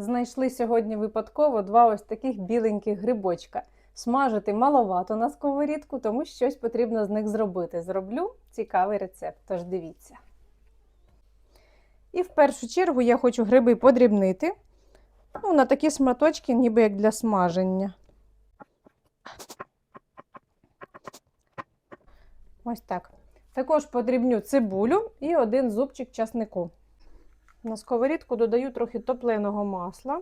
Знайшли сьогодні випадково два ось таких біленьких грибочка. Смажити маловато на сковорідку, тому щось потрібно з них зробити. Зроблю цікавий рецепт, тож дивіться. І в першу чергу я хочу гриби подрібнити ну, на такі шматочки, ніби як для смаження. Ось так. Також подрібню цибулю і один зубчик часнику. На сковорідку додаю трохи топленого масла.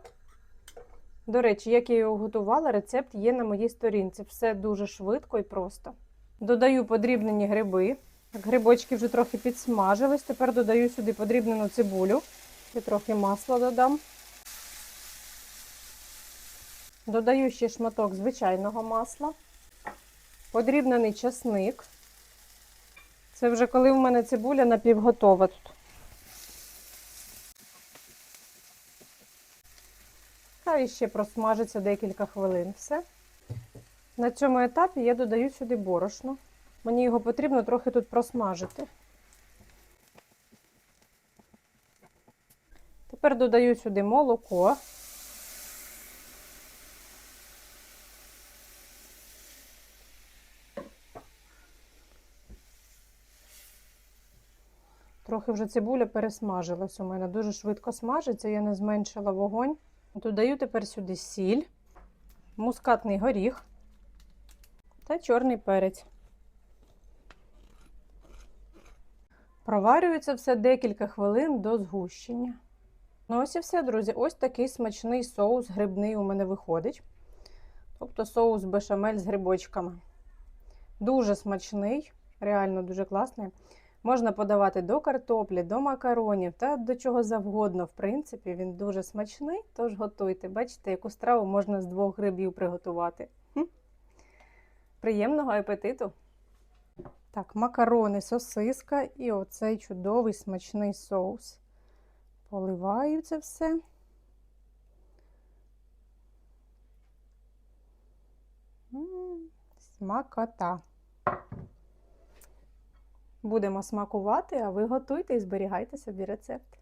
До речі, як я його готувала, рецепт є на моїй сторінці. Все дуже швидко і просто. Додаю подрібнені гриби. Грибочки вже трохи підсмажились. Тепер додаю сюди подрібнену цибулю. І трохи масла додам. Додаю ще шматок звичайного масла. Подрібнений часник. Це вже коли в мене цибуля напівготова тут. Хай ще просмажиться декілька хвилин. Все. На цьому етапі я додаю сюди борошно. Мені його потрібно трохи тут просмажити. Тепер додаю сюди молоко. Трохи вже цибуля пересмажилась у мене. Дуже швидко смажиться, я не зменшила вогонь. Додаю тепер сюди сіль, мускатний горіх та чорний перець. Проварюється все декілька хвилин до згущення. Ну ось і все, друзі. Ось такий смачний соус грибний у мене виходить. Тобто соус бешамель з грибочками. Дуже смачний, реально дуже класний. Можна подавати до картоплі, до макаронів та до чого завгодно. В принципі, він дуже смачний, тож готуйте. Бачите, яку страву можна з двох грибів приготувати. Хм. Приємного апетиту! Так, макарони, сосиска і оцей чудовий смачний соус. Поливаю це все. М, Смакота. Будемо смакувати, а ви готуйте і зберігайте собі рецепт.